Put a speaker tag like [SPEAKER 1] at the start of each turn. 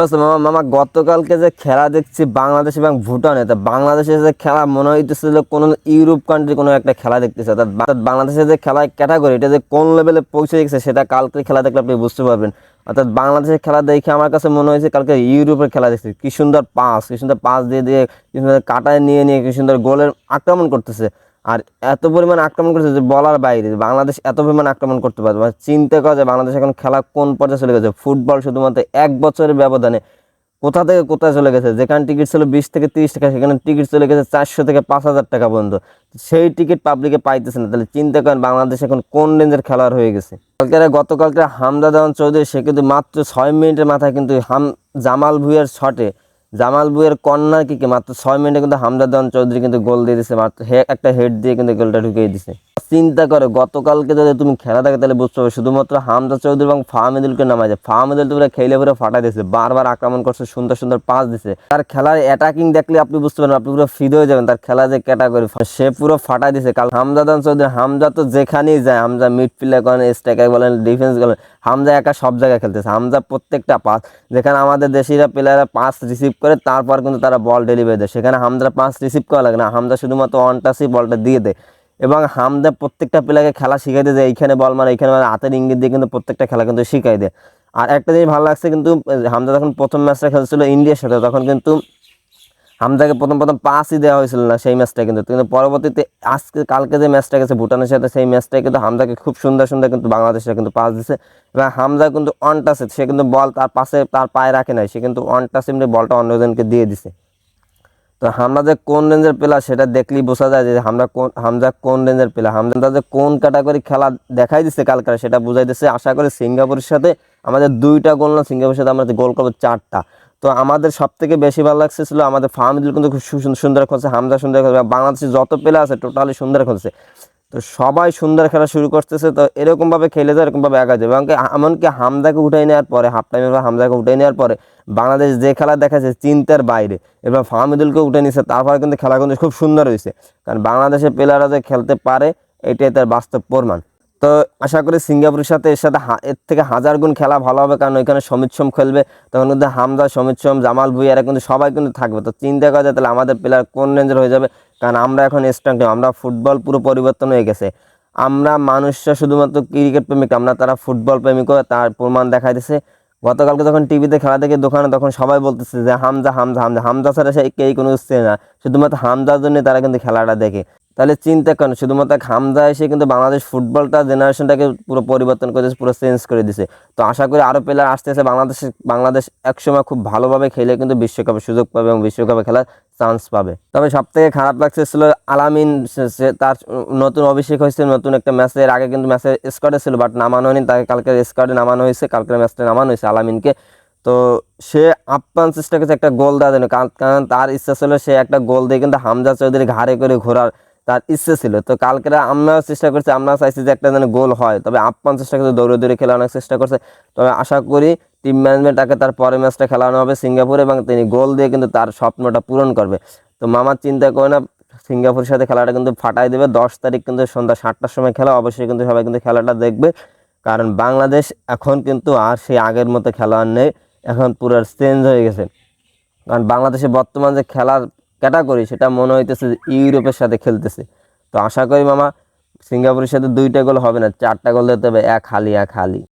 [SPEAKER 1] মামা মামা, গতকালকে যে খেলা দেখছি বাংলাদেশ এবং ভুটানে, তা বাংলাদেশে যে খেলা মনে হইতেছিল কোনো ইউরোপ কান্ট্রি কোনো একটা খেলা দেখতেছে। অর্থাৎ বা- অর্থাৎ বাংলাদেশের যে খেলা ক্যাটাগরি এটা যে কোন লেভেলে পৌঁছে গেছে সেটা কালকে খেলা দেখলে আপনি বুঝতে পারবেন। অর্থাৎ বাংলাদেশের খেলা দেখে আমার কাছে মনে হয়েছে কালকে ইউরোপের খেলা দেখছি। কি সুন্দর পাস কি সুন্দর পাস দিয়ে দিয়ে, কি সুন্দর কাটায় নিয়ে নিয়ে, কি সুন্দর গোলের আক্রমণ করতেছে। আর এত পরিমাণ আক্রমণ করছে যে বলার বাইরে, বাংলাদেশ এত পরিমাণ আক্রমণ করতে পারবে। মানে চিন্তা করা যায় বাংলাদেশ এখন খেলা কোন পর্যায়ে চলে গেছে? ফুটবল শুধুমাত্র এক বছরের ব্যবধানে কোথা থেকে কোথায় চলে গেছে? যেখানে টিকিট ছিল বিশ থেকে তিরিশ টাকা, সেখানে টিকিট চলে গেছে চারশো থেকে পাঁচ হাজার টাকা পর্যন্ত। সেই টিকিট পাবলিকে পাইতেছে না। তাহলে চিন্তা করেন বাংলাদেশ এখন কোন রেঞ্জের খেলোয়াড় হয়ে গেছে? কালকে গতকালকে হামদা দেওয়ান চৌধুরী সে কিন্তু মাত্র ছয় মিনিটের মাথায় কিন্তু হাম জামাল ভুইয়ার শটে জামাল বুয়ের কর্নার কিকে মাত্র ছয় মিনিটে কিন্তু হামদা দেওয়ান চৌধুরী কিন্তু গোল দিয়ে দিছে, মাত্র একটা হেড দিয়ে কিন্তু গোলটা ঢুকিয়ে দিছে। চিন্তা করে, গতকালকে যদি তুমি খেলা থাকে তাহলে বুঝতে পারবে, শুধুমাত্র হামদা চৌধুরী এবং ফাহমিদুলকে নামায় যায়। ফাহমিদুল তো খেলে পুরো ফাটাই দিয়েছে বারবার আক্রমণ করছে, সুন্দর সুন্দর পাস দিছে। তার খেলার অ্যাটাকিং দেখলে আপনি বুঝতে পারবেন, আপনি পুরো ফিদ হয়ে যাবেন, তার খেলা যে ক্যাটাগরি সে পুরো ফাটাই দিছে। কাল হামজা দান চৌধুরী, হামজা তো যেখানেই যায়, হামজা মিডফিল্ডার করেন স্ট্রাইকার বলেন ডিফেন্স বলেন হামজা একা সব জায়গায় খেলতেছে। হামজা প্রত্যেকটা পাস যেখানে আমাদের দেশিরা প্লেয়াররা পাস রিসিভ করে, তারপর কিন্তু তারা বল ডেলিভারি দেয়। সেখানে হামজা পাস রিসিভ করা লাগে না। হামজা শুধুমাত্র ওয়ান টাচই বলটা দিয়ে দেয়। এবং হামদা প্রত্যেকটা প্লেয়ারকে খেলা শিখাই দেয় যে, এইখানে বল মারে, এইখানে মানে হাতের ইঙ্গিত দিয়ে কিন্তু প্রত্যেকটা খেলা কিন্তু শিখাই দেয়। আর একটা জিনিস ভালো লাগছে কিন্তু হামদা যখন প্রথম ম্যাচটা খেলছিল ইন্ডিয়ার সাথে, তখন কিন্তু হামদাকে প্রথম প্রথম পাসই দেওয়া হয়েছিল না সেই ম্যাচটা কিন্তু। কিন্তু পরবর্তীতে আজকে, কালকে যে ম্যাচটা গেছে ভুটানের সাথে, সেই ম্যাচটাই কিন্তু হামদাকে খুব সুন্দর সুন্দর কিন্তু বাংলাদেশে কিন্তু পাস দিছে। এবং হামদা কিন্তু অন টাচে সে কিন্তু বল তার পাশে, তার পায়ে রাখে নাই, সে কিন্তু অন টাচে এমনি বলটা অন্যজনকে দিয়ে দিছে। তো হামরা যে কোন রেঞ্জের প্লেয়ার সেটা দেখলেই বোঝা যায় যে হামদা কোন, হামজা কোন রেঞ্জের প্লেয়ার হামদা যে কোন ক্যাটাগরি খেলা দেখাই দিচ্ছে কালকে সেটা বুঝাই দিচ্ছে আশা করি সিঙ্গাপুরের সাথে আমাদের দুইটা গোল না, সিঙ্গাপুরের সাথে আমরা গোল করব চারটা। তো আমাদের সব থেকে বেশি ভালো লাগছে ছিল আমাদের ফাহমিদুল কিন্তু খুব সুন্দর খেলছে হামদা সুন্দর খেলছে বাংলাদেশের যত প্লেয়ার আছে টোটালি সুন্দর খেলছে। তো সবাই সুন্দর খেলা শুরু করতেছে, তো এরকমভাবে খেলে যায়, এরকমভাবে একা যাবে এবং এমনকি হামদাকে উঠাই নেওয়ার পরে হাফ টাইমের পর হামদাকে উঠাই নেওয়ার পরে, বাংলাদেশ যে খেলা দেখাচ্ছে চিন্তার বাইরে। এবার ফাহমিদুলকে উঠে নিছে, তারপরে কিন্তু খেলা কিন্তু খুব সুন্দর হয়েছে। কারণ বাংলাদেশের প্লেয়াররা যে খেলতে পারে, এটাই তার বাস্তব প্রমাণ। তো আশা করি সিঙ্গাপুরের সাথে এর সাথে এর থেকে হাজার গুণ খেলা ভালো হবে, কারণ ওইখানে সমিত সোম খেলবে, তখন কিন্তু হামদা সমিত সোম জামাল ভুইয়া এরা কিন্তু সবাই কিন্তু থাকবে। তো চিন্তা করা যায় তাহলে আমাদের প্লেয়ার কোন রেঞ্জের হয়ে যাবে? কারণ আমরা এখন স্ট্রং টিম আমরা ফুটবল পুরো পরিবর্তন হয়ে গেছে। আমরা মানুষরা শুধুমাত্র ক্রিকেট প্রেমিক, আমরা তারা ফুটবল প্রেমিকও, তার প্রমাণ দেখা দিছে। গতকালকে যখন টিভিতে খেলা দেখে দোকানে, তখন সবাই বলতেছে যে হামজা হামজা হামজা হামজা ছাড়া সে কেই কোনো উঠছে না। শুধুমাত্র হামজার জন্য তারা কিন্তু খেলাটা দেখে। তাহলে চিন্তা করেন, শুধুমাত্র হামজা এসে কিন্তু বাংলাদেশ ফুটবলটা জেনারেশনটাকে পুরো পরিবর্তন করে দিয়েছে, পুরো চেঞ্জ করে দিছে তো আশা করি আরও প্লেয়ার আসতেছে বাংলাদেশ বাংলাদেশ একসময় খুব ভালোভাবে খেলে কিন্তু বিশ্বকাপে সুযোগ পাবে এবং বিশ্বকাপে খেলার চান্স পাবে। তবে সব থেকে খারাপ লাগছে ছিল আলামিন তার নতুন অভিষেক হয়েছে, নতুন একটা ম্যাচে এর আগে কিন্তু ম্যাচে স্কোয়াডে ছিল বাট নামানো হয়নি, তাকে কালকে স্কোয়াডে নামানো হয়েছে, কালকের ম্যাচটা নামানো হয়েছে আলামিনকে। তো সে আপ্রাণ চেষ্টা করছে একটা গোল দেওয়ার জন্য, কারণ তার ইচ্ছা ছিল সে একটা গোল দিয়ে কিন্তু হামজা চৌধুরী ঘাড়ে করে ঘোরার। তার ইচ্ছে ছিল। তো কালকে আমরাও চেষ্টা করছি আমরা চাইছি যে একটা যেন গোল হয়। তবে আপ্রাণ চেষ্টা করছে, দৌড়ে দৌড়ে খেলানোর চেষ্টা করছে। তবে আশা করি টিম ম্যানেজমেন্ট তাকে তার পরের ম্যাচটা খেলানো হবে সিঙ্গাপুর এবং তিনি গোল দিয়ে কিন্তু তার স্বপ্নটা পূরণ করবে। তো মামার চিন্তা করে না, সিঙ্গাপুরের সাথে খেলাটা কিন্তু ফাটাই দেবে। দশ তারিখ কিন্তু সন্ধ্যা সাতটার সময় খেলা, অবশ্যই কিন্তু সবাই কিন্তু খেলাটা দেখবে। কারণ বাংলাদেশ এখন কিন্তু আর সেই আগের মতো খেলা আর নেই। এখন পুরো চেঞ্জ হয়ে গেছে। কারণ বাংলাদেশে বর্তমান যে খেলার ক্যাটাগরি, সেটা মনে হইতেছে ইউরোপের সাথে খেলতেছে। তো আশা করি মামা, সিঙ্গাপুরের সাথে দুইটা গোল হবে না, চারটা গোল দিতে হবে, এক হালি এক হালি।